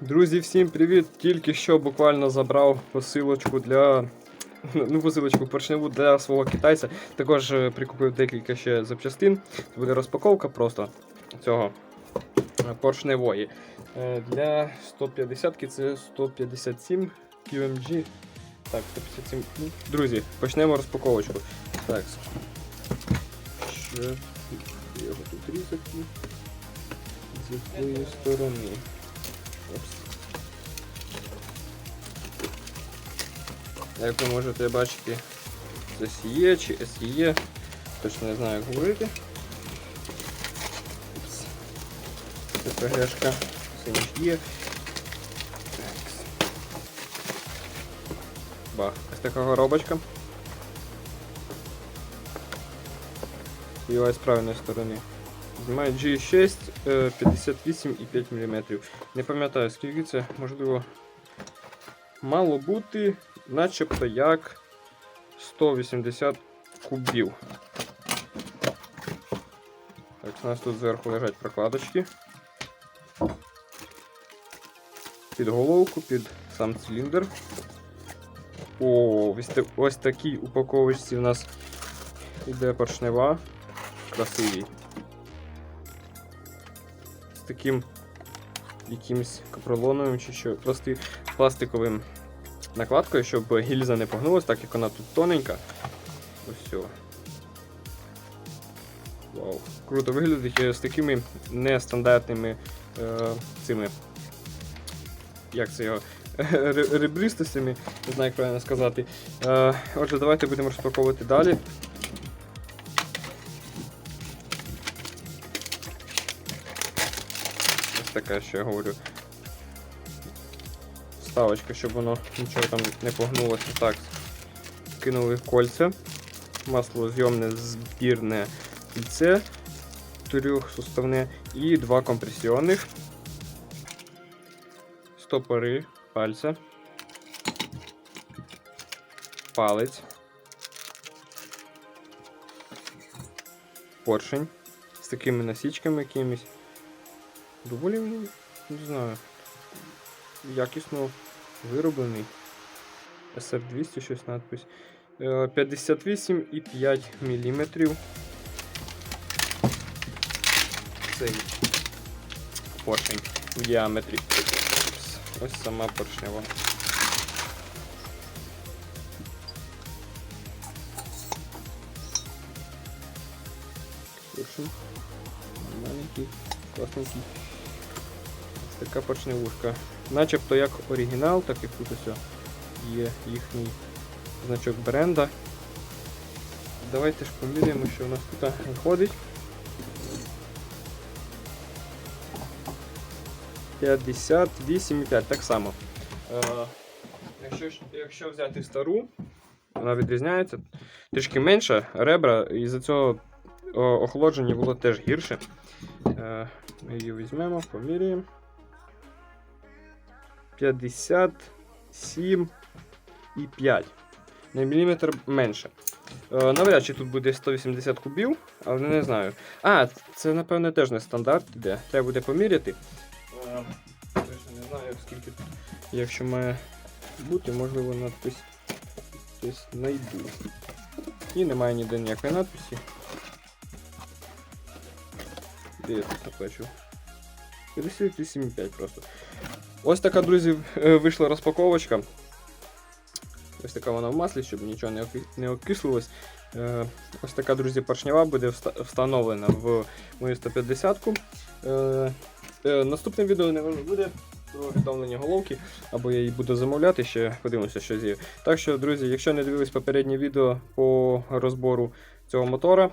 Друзі, всім привіт! Тільки що буквально забрав посилочку для. Ну, посилочку поршневу для свого китайця. Також е, прикупив декілька ще запчастин. Це буде розпаковка просто цього е, поршневої. Е, Для 150-ки це 157 QMG. Так, 157. Ну, Друзі, почнемо розпаковочку. Так. Що його тут різати? З якої сторони? Як ви можете бачити, це SE чи SE, точно не знаю як говорити. Це ПГшка, це ніж є. Бах, ось така коробочка. І з правильної сторони. Знімає G6 е, 58,5 мм. Не пам'ятаю скільки це, можливо, мало бути начебто як 180 кубів. Так, у нас тут зверху лежать прокладочки. Під головку, під сам циліндр. О, ось такій упаковочці у нас іде поршнева. Красивий. Таким якимось капролоновим чи що, пласти, пластиковим накладкою, щоб гільза не погнулась, так як вона тут тоненька. Ось. Вау. Круто виглядить е, з такими нестандартними е, цими. Як це його? Ребристостями, не знаю, як правильно сказати. Е, отже, давайте будемо розпаковувати далі. Така, що я говорю. Вставочка, щоб воно нічого там не погнулося. Так, кинули кольця. Масло зйомне збірне кільце трьохсуставне і два компресіонних. Стопори пальця. Палець. Поршень з такими насічками якимись. Доволі, не знаю, якісно вироблений. SR200 щось надпись. Е, 58,5 мм. Цей поршень в діаметрі. Ось сама поршнева. Поршень. Маленький, класненький. Така поршневушка. Начебто як оригінал, так як тут ось є їхній значок бренда. Давайте ж поміряємо, що у нас тут виходить. 58,5, так само. Е, якщо, якщо взяти стару, вона відрізняється. Трішки менша ребра, і за цього охолодження було теж гірше. Е, ми її візьмемо, поміряємо. 57,5. На міліметр менше. Е, навряд чи тут буде 180 кубів, але не знаю. А, це, напевне, теж не стандарт іде. Треба буде поміряти. Е, не знаю, скільки тут. Якщо має бути, можливо, надпись десь знайду. І немає ніде ніякої надписі. Де я тут бачу? 58,5 просто. Ось така, друзі, е, вийшла розпаковочка. Ось така вона в маслі, щоб нічого не, оки- не окислилось. Е, Ось така, друзі, поршнева буде вста- встановлена в мою 150-ку. Е, Наступне відео не буде відновлення головки, або я її буду замовляти, ще подивимося, що з'їв. Так що, друзі, якщо не дивились попереднє відео по розбору цього мотора,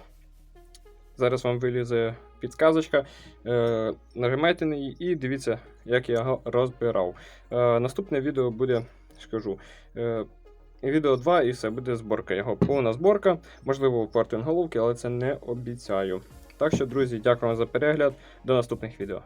зараз вам вилізе підсказочка. Е, нажимайте на її і дивіться, як я його розбирав. Е, наступне відео буде, скажу. Е, Відео 2 і все, буде зборка його. Повна зборка, можливо, в головки, але це не обіцяю. Так що, друзі, дякую вам за перегляд. До наступних відео.